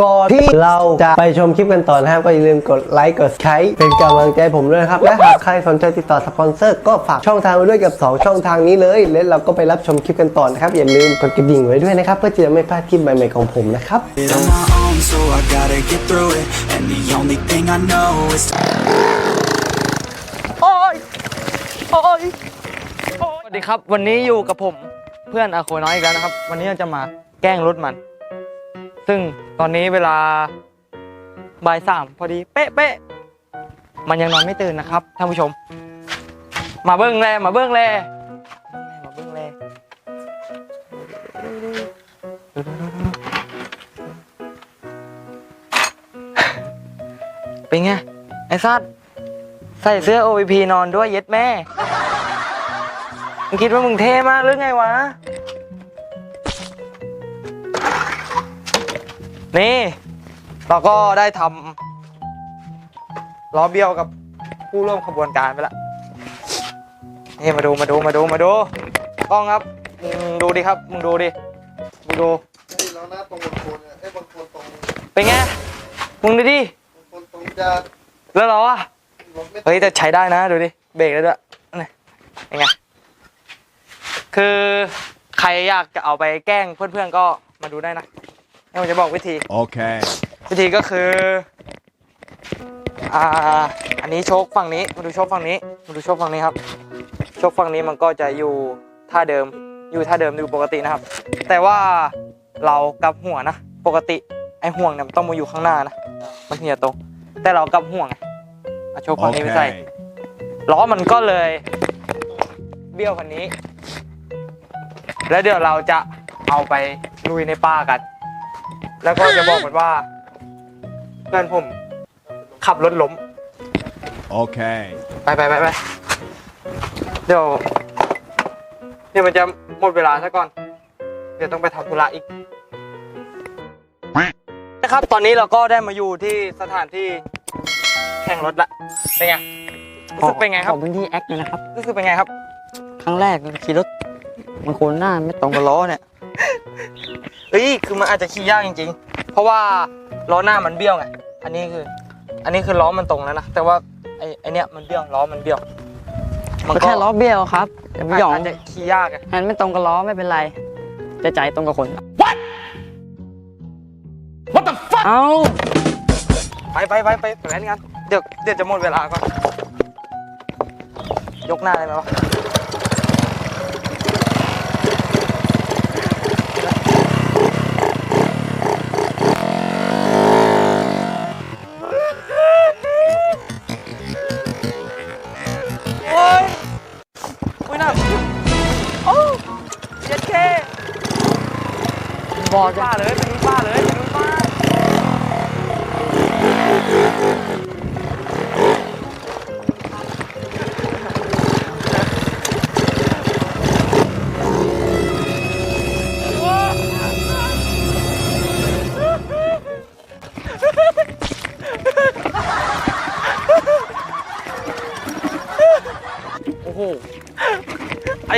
ก่อนที่เราจะไปชมคลิปกันต่อนะครับ ก็อย่าลืมกดไลค์กดใช้เป็นกำลังใจผมด้วยนะครับ และหากใครสนใจติดต่อสปอนเซอร์ก็ฝากช่องทางไว้ด้วยกับ 2 ช่องทางนี้เลย และเราก็ไปรับชมคลิปกันต่อนะครับ อย่าลืมกดกระดิ่งไว้ด้วยนะครับ เพื่อจะไม่พลาดคลิปใหม่ๆของผมนะครับ it on my own, so I gotta get through it. And the only thing I know is to โอ้ยโอ้ยโอ้ยสวัสดีครับ วันนี้อยู่กับผมเพื่อนอาโคน้อยอีกแล้วนะครับ วันนี้เราจะมาแกล้งรถมัน ซึ่งตอนนี้เวลาบ่ายสามพอดีเป๊ะเป๊ะมันยังนอนไม่ตื่นนะครับท่านผู้ชม มาเบิ้งแลมาเบิ้งแลมาเบิ้งแลเป็นไงไอ้ซัดใส่เสื้อ OVP นอนด้วยเย็ดแม่ มึงคิดว่ามึงเท่มากหรือไงวะ นี่ เราก็ได้ทำล้อเบี้ยวกับผู้ร่วมขบวนการไปละนี่มาดูมาดูมาดูมาดูกล้องครับมึงดูดิครับมึงดูดิมึงดูแล้วหน้าตรงบางคนเนี่ยไอ้บางคนตรงเป็นไงมึงดูดิบางคนตรงจะแล้วเราอะเฮ้ยแต่ใช้ได้นะดูดิเบรกแล้วด้วยนี่เป็นไงคือใครอยากจะเอาไปแกล้งเพื่อนๆก็มาดูได้นะ ให้ผมจะบอกวิธี Okay. วิธีก็คือ อ่า อันนี้โชคฝั่งนี้มาดูโชคฝั่งนี้มาดูโชคฝั่งนี้ครับ โชคฝั่งนี้มันก็จะอยู่ท่าเดิม อยู่ท่าเดิมอยู่ปกตินะครับ แต่ว่าเรากลับหัวนะ ปกติไอ้ห่วงเนี่ยมันต้องมาอยู่ข้างหน้านะ มันถึงจะตรง แต่เรากลับห่วงไงเอาโชคฝั่งนี้ไปใส่ Okay. ล้อมันก็เลย เบี้ยวคันนี้ แล้วเดี๋ยวเราจะเอาไปลุยในป่ากัน แล้วก็จะบอกมันว่าเพื่อนผม ขับรถล้ม Okay. ไปไปไปไปเดี๋ยวเดี๋ยวมันจะหมดเวลาซะก่อน เดี๋ยวต้องไปทำธุระอีก นะครับ ตอนนี้เราก็ได้มาอยู่ที่สถานที่แข่งรถละ เป็นไง รู้สึกเป็นไงคขรับองพื้นที่แอคเลยนะครับ รู้สึกเป็นไงครับ ครั้งแรกขี่รถบางคนหน้าไม่ตรงกับล้อเนี่ย เอ้ยคือมันอาจจะขี่ยากจริง ๆ เพราะว่าล้อหน้ามันเบี้ยวไงอันนี้คือ อันนี้คือล้อมันตรงแล้วนะแต่ว่าไอ้ไอเนี้ยมันเบี้ยวล้อมันเบี้ยวก็แค่ล้อเบี้ยวครับอย่าไปหยองอาจจะขี่ยากไงมันไม่ตรงกับล้อไม่เป็นไรแต่ใจตรงกับคน What What the fuck เอ้าไปไปไปไปไปแล้วกันเดี๋ยวเดี๋ยวจะหมดเวลาก่อนยกหน้าได้ไหมวะ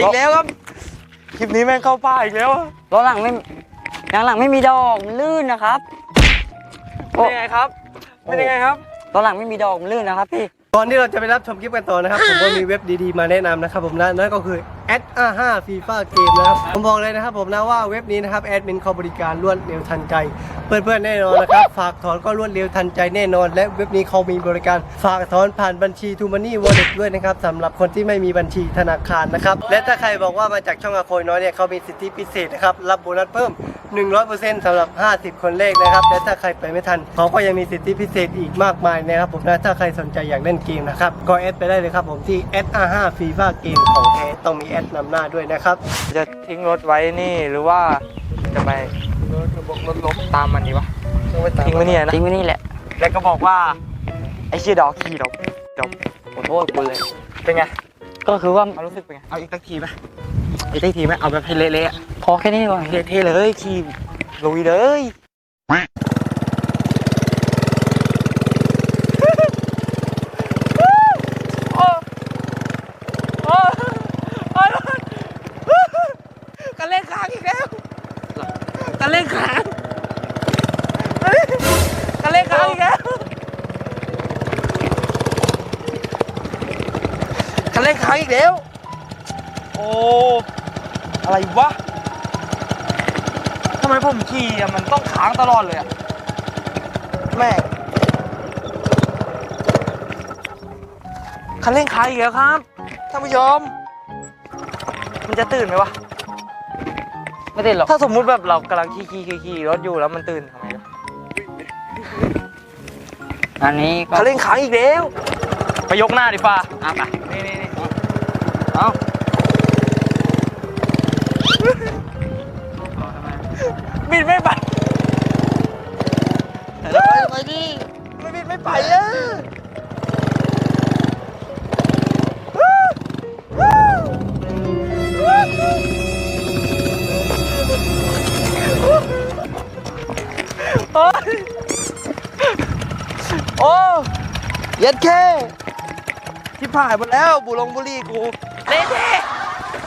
อีกแล้วครับ คลิปนี้แม่งเข้าป้าอีกแล้วอะล้อหลังไม่ยางหลังไม่มีดอกมันลื่นนะครับโอ้เป็นยังไงครับ เป็นยังไงครับล้อหลังไม่มีดอกมันลื่นนะครับพี่ ก่อนที่เราจะไปรับชมคลิปกันต่อนะครับ ผมก็มีเว็บดีๆมาแนะนำนะครับผมนะนั่นก็คือ a d a 5 FIFA Game นะครับ ผมบอกเลยนะครับผมนะว่าเว็บนี้นะครับแอดมินเขาบริการรวดเร็วทันใจ เพื่อนๆแน่นอนนะครับ ฝากถอนก็รวดเร็วทันใจแน่นอน และเว็บนี้เขามีบริการฝากถอนผ่านบัญชี t ูมันนี่วอลเล็ตด้วยนะครับสำหรับคนที่ไม่มีบัญชีธนาคารนะครับและถ้าใครบอกว่ามาจากช่องอาโคยน้อยเนี่ยเขามีสิทธิพิเศษนะครับรับโบนัสเพิ่ม 100%สำหรับ 50 คนแรกนะครับ และถ้าใครไปไม่ทันเขาก็ยังมีสิทธิพิเศษอีกมากมายนะครับผมนะถ้าใครสนใจอยากเล่นเกมนะครับก็แอดไปได้เลยครับผมที่ SR5 FIFA เกมของแท้ต้องมีแอดนำหน้าด้วยนะครับจะทิ้งรถไว้นี่หรือว่าจะไปรถบอกรถล้มตามมันดีวะต้องไปตามทิ้งไว้เนี่ยนะทิ้งไว้นี่แหละ แล้วก็บอกว่าไอ้เชี่ยดอกขี่ดอกดอกขอโทษคุณเลยเป็นไงก็คือว่าเอารู้สึกเป็นไงเอาอีกสักทีไหม อีกสักทีไหมเอาแบบให้เละๆอะพอแค่นี้ก่อนเท่ๆเลยขี่ลุยเลยโอ้โอ้โอ้กันเล่นค้างอีกแล้วกันเล่นค้าง เร่งค้างอีกแล้ว โอ้ อะไรวะทำไมผม ขี่อะมันต้องค้างตลอดเลยอะแม่งคันเร่งค้างอีกแล้วครับท่านผู้ชม มันจะตื่นไหมวะ ไม่ติดหรอก ถ้าสมมุติแบบเรากำลังขี่ขี่ขี่ขี่รถอยู่แล้วมันตื่นทำไงวะอันนี้ก็คันเร่งค้างอีกแล้ว ไปยกหน้าดิฟ้าอะไป โอ้ยโอ้เย็ดแค่ที่ผ่ายหมดแล้วบุลงบุรีกูเละเทะ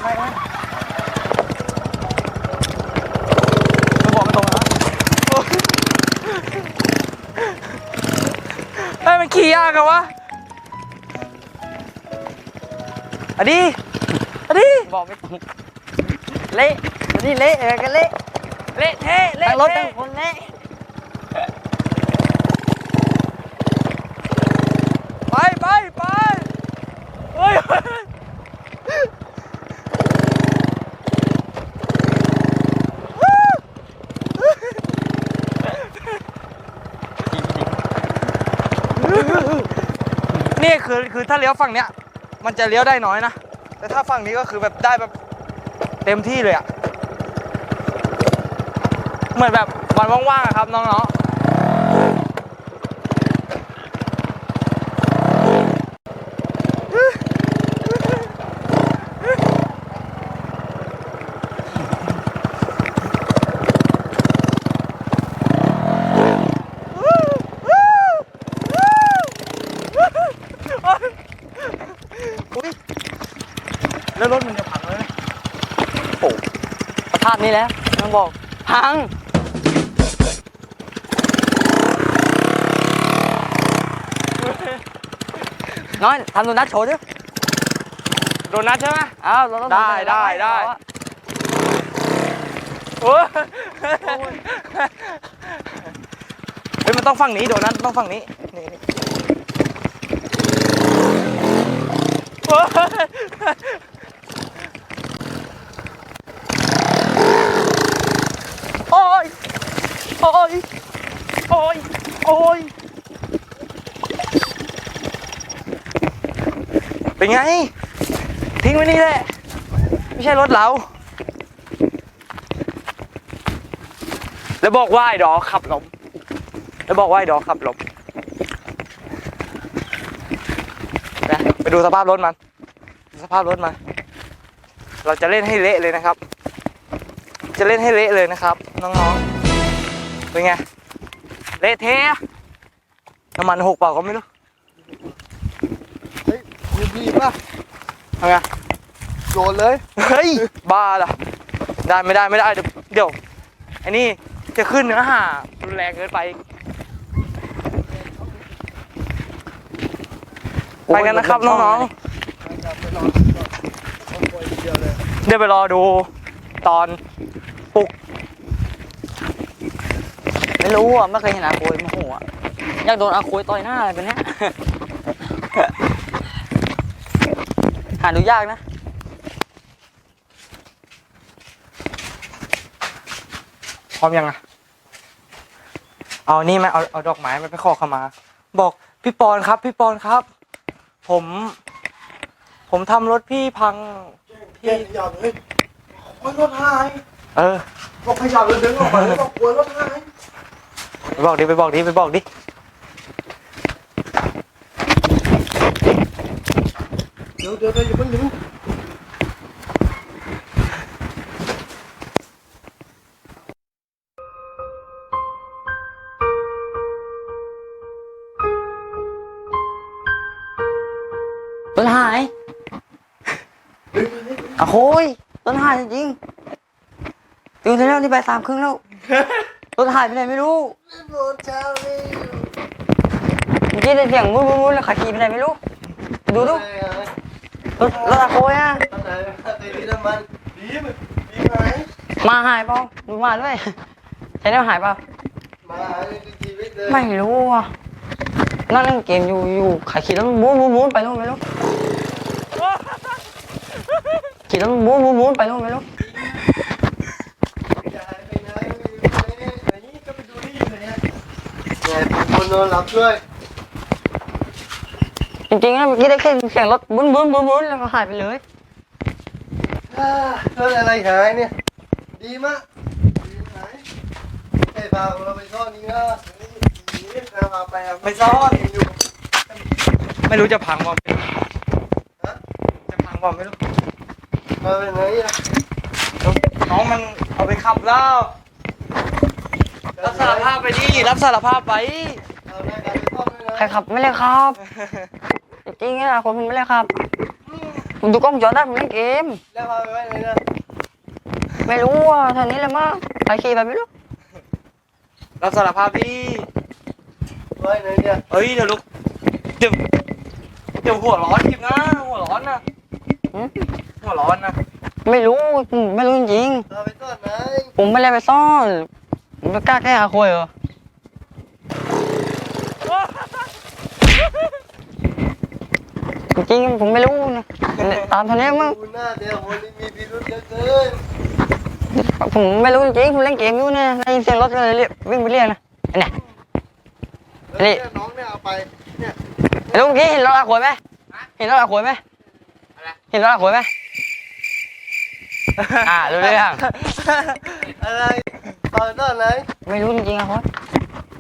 ไม่ไม่ไม่บอกไม่ตรงนะโอ้ยเฮ้ยมันขี่ยากอะวะอันนี้อันนี้บอกไม่ถูกเละอันนี่เละเออกันเละเละเทะเละทั้งรถเทะ ทั้งคนเละ ไปไปไปเฮ้ยนี่คือ คือถ้าเลี้ยวฝั่งเนี้ย มันจะเลี้ยวได้น้อยนะ แต่ถ้าฝั่งนี้ก็คือแบบได้แบบเต็มที่เลยอะเหมือนแบบวันว่างๆอะครับน้องๆ อุ๊ยแล้วรถมันจะพังแล้วนะ ประทาดนี้ แล้วมันบอกพัง น้อยทำโดนัทโชว์ดิโดนัทใช่ไหม อ้าวเราต้องได้ทำได้ให้ได้เขาอะโอ้ยเฮ้ยมันต้องฝั่งนี้โดนัทต้องฝั่งนี้นี่นี่โอ้ยโอ้ย โอ้ย โอ้ย โอ้ย เป็นไง ทิ้งไว้นี่แหละ ไม่ใช่รถเรา แล้วบอกว่าไอ้ดอขับหลบแล้วบอกว่าไอ้ดอขับหลบนะไปดูสภาพรถมัน สภาพรถมัน เราจะเล่นให้เละเลยนะครับ จะเล่นให้เละเลยนะครับ น้องๆ เป็นไง เละเทะน้ำมันหกเปล่าก็ไม่รู้ เฮ้ยรีบรีบป่ะทำไง โยนเลย เฮ้ย บ้าล่ะ ได้ไม่ได้ไม่ได้ เดี๋ยวเดี๋ยวไอ้นี่จะขึ้นเนื้อหารุนแรงเกินไปไปกันนะครับน้องๆ เดี๋ยวไปรอดูตอนปลุก ไม่รู้อะไม่เคยเห็นอาโคยโมโหอะอยากโดนอาโคยต่อยหน้าอะไรแบบเนี้ยหาดูยากนะพร้อมยังอะเอานี่ไหมเอาเอาดอกไม้มาไปขอเข้ามา บอกพี่ปอนครับพี่ปอนครับ ผม ผมทำรถพี่พังเก่พี่งขยับเลยโอ้ยรถหาย เออบอกขยับเลยดึงออกมาแล้วบอกกลัวรถหาย ไปบอกดิไปบอกดิไปบอกดิเดี๋ยวเดี๋ยวเดี๋ยวอย่าเพิ่งดึงต้นหายอาโคยต้นหายจริงๆตื่นแล้วนี่ไปสามครึ่งแล้ว ต้นหายไปไหนไม่รู้เช้าเลยเมื่อกี้ได้เสียงมุ้นมุ้นมุ้นแล้วขาขี่ไปไหนไม่รู้ ดูดูรถรถอะโคยอะตอนไหนไอ้ดีน้ำมันดีมันดีไหมมาหายเปล่าดูมาด้วยใช่ได้หายเปล่ามาหาในชีวิตเลยไม่รู้อะนั่งเล่นเกมอยู่อยู่ขายขี่แล้วมันม้นมุ้นมุ้นไปนู่นไปนู่นขี่แล้วมันม้นมุ้นมุ้นไปนู่นไปนู่น จะหายไปไหนไหนนี่ก็ไปดูนี่อยู่ไหนเนี่ยค นนอนหลับด้วยจริงๆนะเมื่อกี้ได้แค่เสียงรถบุ้นบุ้นบุ้นบุ้นแล้วก็หายไปเลย อ่ารถอะไรหายเนี่ย ดีมากดีหายไอ้บ่าวเราไปซ่อนนี่นะนี่เราเอาไปเอาไปซ่อนอยู่ไม่รู้จะพังว่าฮะจะพังว่าไม่รู้มาไปไหนอะน้องมันเอาไปขับแล้วรับสารภาพไปดิรับสารภาพไป เอาหน้าการไปซ่อนด้วยนะใครขับไม่เลยครับ จริงๆนะคนผมไม่เลยครับ ผมดูกล้องวงจอได้ผมเล่นเกม แล้วพาไปไว้ไหนนะไม่รู้ว่าทางนี้เลยมั้งใครขี่ไปไม่รู้ รับสารภาพดิไว้ไหนเนี่ยเฮ้ยเดี๋ยวลูกเดี๋ยวเดี๋ยวหัวร้อนทิพนะหัวร้อนนะหืม หัวร้อนนะไม่รู้ผมไม่รู้จริงเอาไปซ่อนไหนๆผมไม่ได้ไปซ่อนผมไม่กล้าแก้อาคุยเหรอ จริงๆผมไม่รู้นะตามทางนี้มั้งดูหน้าเดียวคนนี้มีพิรุธเหลือเกินผมไม่รู้จริงๆผมเล่นเกมอยู่เนี่ยได้ยินเสียงรถก็เลยเรียกวิ่งไปเรียกนะไอ้เนี่ยนี่แล้วน้องเนี่ยเอาไปเนี่ยไอ้ลุงเมื่อกี้เห็นรถอาขวยไหมเห็นรถอาขวยไหมเห็นรถอาขวยไหมอ่ารู้เรื่องอะไรเอาไปซ่อนไหนไม่รู้จริงๆอาขวย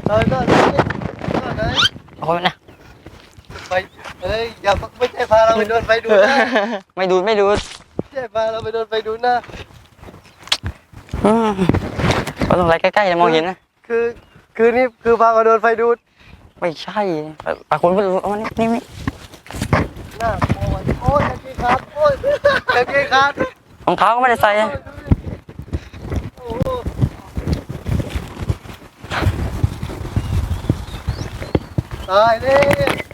เอาไปซ่อนไหนซ่อนไหนอาขวยนะไป เอ้ยอย่าไม่ใช่พาเราไปโดนไฟดูดนะไม่ดูดไม่ดูดไม่ใช่พาเราไปโดนไฟดูดนะอืมก็ต้องไปใกล้ๆจะมองเห็นนะ คือคือนี่คือพาเราโดนไฟดูด ไม่ใช่อาขวยไม่รู้เอามานี่นี่นี่หน้าโอ้ยโอ้ยตะกี้ขาดโอ้ยตะกี้ขาดรองเท้าก็ไม่ได้ใส่อะโอ้โหตายเลย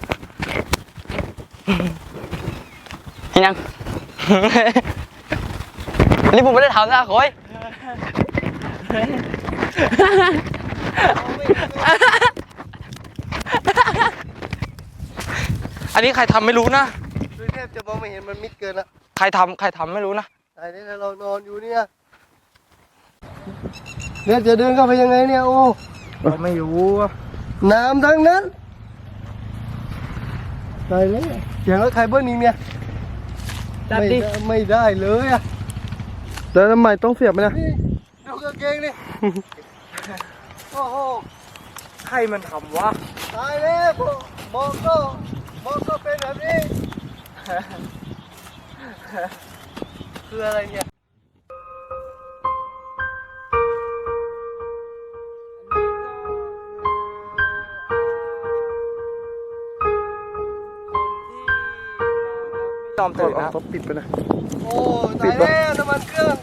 เห็นยังนี่ผมไม่ได้ทำนะอาขวยอันนี้ใครทำไม่รู้นะ ดูแทบจะมองไม่เห็นมันมิดเกินละใครทำใครทำไม่รู้นะตายนี่เรานอนอยู่เนี่ยเนี่ยจะเดินเข้าไปยังไงเนี่ยโอ้ไม่รู้น้ำทั้งนั้น ตายแล้วเสียงรถใครเบิ้ลอีกเนี่ยจัดดิไม่ไไม่ได้เลยอะแล้วทำไมต้องเสียบไหมนะนี่ดูกางเกงนี่โอ้โหใครมันทำวะตายแล้วบอกบอกก็บอกก็เป็นแบบนี้คืออะไรเนี่ย ยอมตื่นนะเอาปิดไปนะโอ้ตายแล้วน้ำมันเครื่อง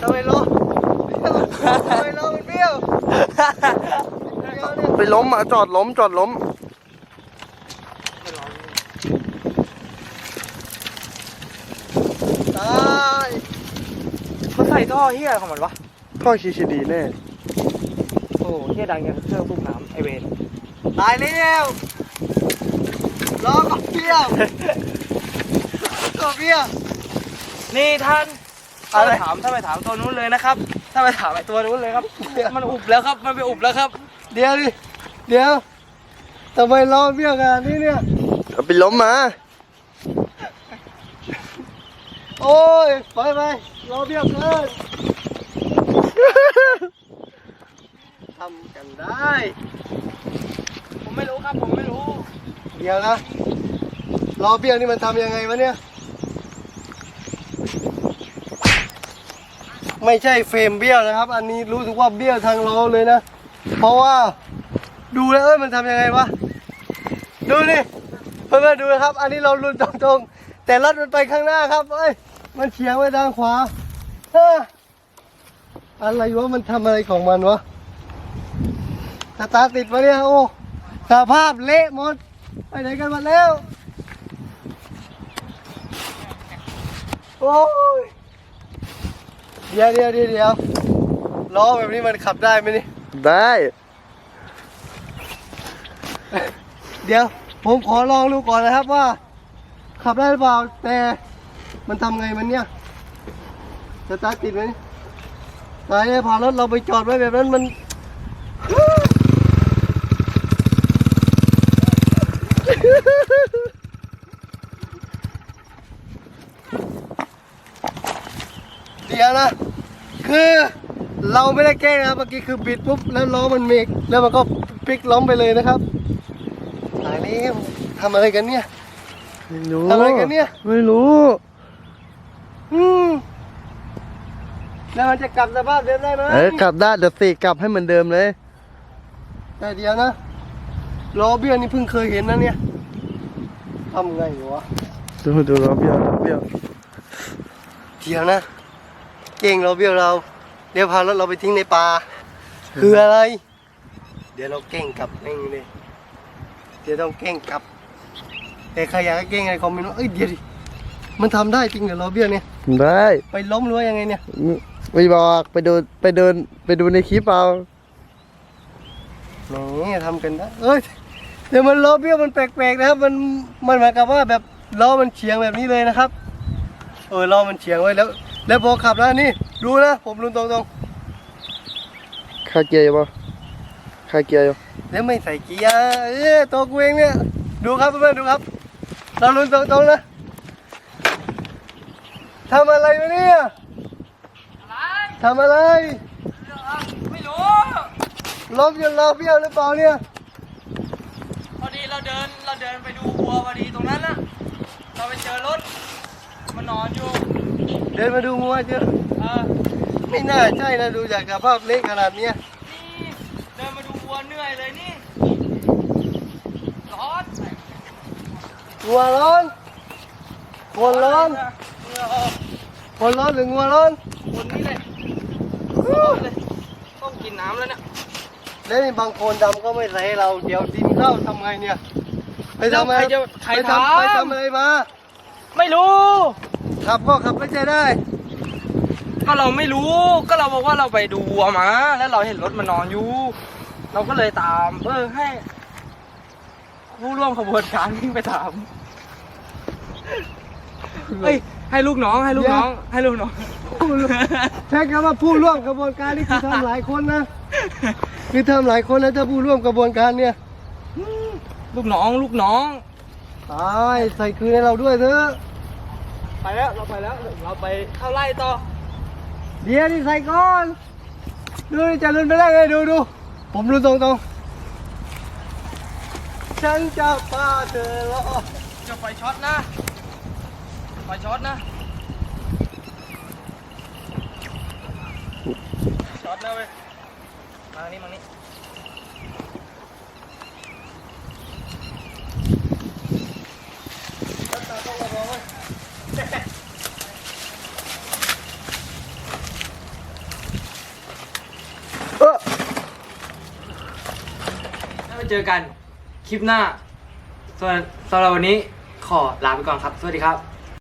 ทำไมล้อทำไมล้อมันเบี้ยวเบี้ยวเนี่ยไปล้มอะจอดล้มจอดล้มตายเขาใส่ท่อเฮียของมันวะท่อคีชีดีแน่โอ้เฮียดังอย่างเครื่องสูบน้ำไอเวนตายแล้ว ล้อก็เบี้ยวก็เบี้ยวนี่ท่านอะถ้าไรไปถามถ้าไปถามตัวนู้นเลยนะครับ ถ้าไปถามไอตัวนู้นเลยครับ มันอุบแล้วครับ มันไปอุบแล้วครับ เดี๋ยวดิ เดี๋ยวทำไมล้อเบี้ยวขนาดนี้เนี่ยเอาไปล้มมา โอ้ย ไปไปล้อเบี้ยวเกินทำกันได้ ผมไม่รู้ครับ ผมไม่รู้ เดี๋ยวนะล้อเบี้ยนี่มันทำยังไงวะเนี่ย ไม่ใช่เฟรมเบี้ยวนะครับ อันนี้รู้สึกว่าเบี้ยวทางล้อเลยนะ เพราะว่าดูแล้วเอ้ยมันทำยังไงวะ ดูนี่เพื่อนๆดูนะครับ อันนี้เราลุนตรงๆ แต่รถมันไปข้างหน้าครับเอ้ยมันเฉียงไปทางขวาเฮ้ออะไรวะมันทำอะไรของมันวะสตาร์ติดวะเนี่ยโอ้สภาพเละหมด ไปไหนกันหมดแล้ว โอ้ย เดี๋ยวเดี๋ยวเดี๋ยวเดี๋ยวล้อแบบนี้มันขับได้ไหมนี่ ได้ เดี๋ยว ผมขอลองดูก่อนนะครับว่า ขับได้หรือเปล่า แต่มันทำไงมันเนี่ยจะตาดติดไหมตายเนี่ยพารถเราไปจอดไว้แบบนั้นมัน เดี๋ยวนะ คือเราไม่ได้แกล้งนะครับเมื่อกี้คือบิดปุ๊บแล้วล้อมันเมกแล้วมันก็พลิกล้มไปเลยนะครับตายแล้วทำอะไรกันเนี่ยไม่รู้ทำอะไรกันเนี่ย ไม่รู้ อืมแล้วมันจะกลับสภาพเดิมได้ไหมเออกลับได้เดี๋ยวสีกลับให้เหมือนเดิมเลย แต่เดียวนะล้อเบี้ยวนี่เพิ่งเคยเห็นนะเนี่ยทำไงวะดูดูเราเบี้ยวเราเบี้ยวเดี๋ยวนะ เก่งเราเบี้ยวเราเดี๋ยวพารถเราไปทิ้งในป่าคืออะไร เดี๋ยวเราเก่งกลับเองเลยเดี๋ยวต้องเก่งกลับแต่ใครอยากให้เก่งอะไรคอมเมนต์ว่าเอ้ยเดี๋ยวดิมันทำได้จริงเหรอเราเบี้ยวเนี่ยได้ ไปล้มหรือว่ายังไงเนี่ยไม่บอกไปดูไปเดินไปดูในคลิปเอาแหมทำกันได้เอ้ยเดี๋ยวมันล้อเบี้ยวมันแปลกๆนะครับ มันมันหมายกับว่าแบบล้อมันเฉียงแบบนี้เลยนะครับเออล้อมันเฉียงไว้แล้ว แล้วพอขับแล้วนี่ดูนะผมรุนตรงค่าเกียร์อยู่ปะค่าเกียร์อยู่ๆแล้วไม่ใส่เกียร์เออตัวกูเองเนี่ยดูครับเพื่อนๆดูครับ เรารุนตรงๆนะทำอะไรวะเนี่ยทำอะไรไม่รู้ล้มจนล้อเบี้ยวหรือเปล่าเนี่ยพอดีเราเดินเราเดินไปดูวัวพอดีตรงนั้นน่ะเราไปเจอรถมันนอนอยู่ เดินมาดูงัวเจอเออไม่น่าใช่นะดูจากสภาพเละขนาดเนี้ยนี่เดินมาดูวัวเหนื่อยเลยนี่ร้อนงัวร้อนคนร้อนเหงื่อออกคนร้อนหรืองัวร้อนคนนี้เลยร้อนเลยต้องกินน้ำแล้วเนี่ยแล้วนี่บางคนดำก็ไม่ใส่ให้เราเดี๋ยวดินเข้าทำไงเนี่ยไปทำอะไรใครจะใครไปทำไปทำอะไรมาไม่รู้ ขับก็ขับไม่ใช่ได้ ก็เราไม่รู้ก็เราบอกว่าเราไปดูวัวมา แล้วเราเห็นรถมันนอนอยู่ เราก็เลยตามเออให้ ผู้ร่วมขบวนการวิ่งไปตามเฮ้ยให้ลูกน้องให้ลูกน้อง ให้ลูกน้องใช้คำว่าผู้ร่วมกระบวนการนี่คือทำหลายคนนะคือทำหลายคนนะถ้าผู้ร่วมกระบวนการเนี่ยลูกน้องลูกน้องตายใส่คืนให้เราด้วยเถอะ ไปแล้วเราไปแล้วเราไปเข้าไล่ต่อ เดี๋ยวนี่ใส่ก่อนดูนี่จะลุนไปได้ไงดูดูผมรุนตรงตรงๆฉันจะพาเธอรอจะไฟช็อตนะไฟช็อตนะช็อตนะเว้ยมานี่มานี่ เออ แล้วมา เจอกันคลิปหน้า ส่วนสำหรับวันนี้ขอลาไปก่อนครับ สวัสดีครับ